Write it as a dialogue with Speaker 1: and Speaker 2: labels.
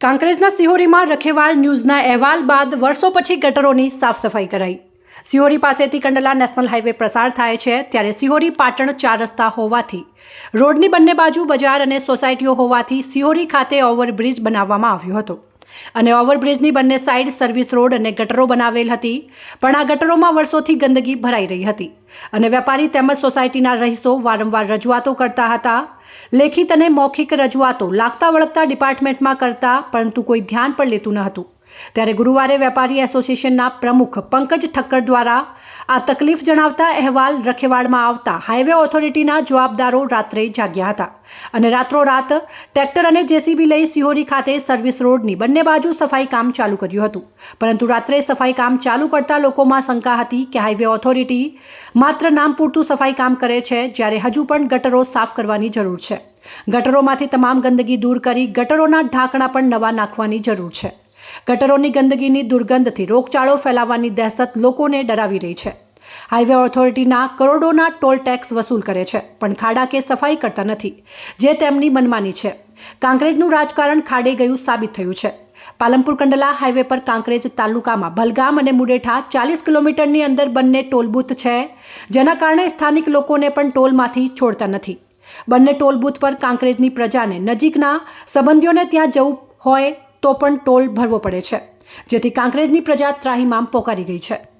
Speaker 1: કાંકરેજના સિહોરીમાં રખેવાળ ન્યૂઝના અહેવાલ બાદ વર્ષો પછી ગટરોની સાફ સફાઈ કરાઈ. સિહોરી પાસેથી કંડલા નેશનલ હાઈવે પ્રસાર થાય છે ત્યારે સિહોરી પાટણ ચાર રસ્તા હોવાથી, રોડની બંને બાજુ બજાર અને સોસાયટીઓ હોવાથી સિહોરી ખાતે ઓવરબ્રિજ બનાવવામાં આવ્યો હતો. અને ઓવરબ્રિજની બંને સાઇડ સર્વિસ રોડ અને ગટરો બનાવેલ હતી. પણ આ ગટરોમાં વર્ષોથી ગંદકી ભરાઈ રહી હતી અને વેપારી તેમજ સોસાયટીના રહીશો વારંવાર રજૂઆતો કરતા હતા. લેખિત અને મૌખિક રજૂઆતો લાગતા વળગતા ડિપાર્ટમેન્ટમાં કરતા, પરંતુ કોઈ ધ્યાન પણ લેતું ન હતું. ત્યારે ગુરુવારે વેપારી એસોસિએશનના પ્રમુખ પંકજ ઠક્કર દ્વારા આ તકલીફ જણાવતા અહેવાલ રખેવાડમાં આવતા હાઈવે ઓથોરિટીના જવાબદારો રાત્રે જાગ્યા હતા અને રાત્રોરાત ટ્રેક્ટર અને જેસીબી લઈ સિહોરી ખાતે સર્વિસ રોડની બંને બાજુ સફાઈ કામ ચાલુ કર્યું હતું. પરંતુ રાત્રે સફાઈ કામ ચાલુ કરતા લોકોમાં શંકા હતી કે હાઈવે ઓથોરિટી માત્ર નામ પૂરતું સફાઈ કામ કરે છે, જ્યારે હજુ પણ ગટરો સાફ કરવાની જરૂર છે. ગટરોમાંથી તમામ ગંદકી દૂર કરી ગટરોના ઢાંકણા પણ નવા નાખવાની જરૂર છે. ગટરોની ગંદકીની દુર્ગંધથી રોગચાળો ફેલાવાની દહેશત લોકોને ડરાવી રહી છે. હાઈવે ઓથોરિટીના કરોડોના ટોલ ટેક્સ વસૂલ કરે છે, પણ ખાડા કે સફાઈ કરતા નથી, જે તેમની મનમાની છે. કાંકરેજનું રાજકારણ ખાડે ગયું સાબિત થયું છે. પાલનપુર કંડલા હાઈવે પર કાંકરેજ તાલુકામાં ભલગામ અને મુડેઠા ચાલીસ કિલોમીટરની અંદર બંને ટોલ બૂથ છે. જેના કારણે સ્થાનિક લોકોને પણ ટોલમાંથી છોડતા નથી. બંને ટોલ બૂથ પર કાંકરેજની પ્રજાને નજીકના સંબંધીઓને ત્યાં જવું હોય તો પણ ટોલ ભરવો પડે છે. જેથી કાંકરેજની પ્રજા ત્રાહીમામ પોકારી ગઈ છે.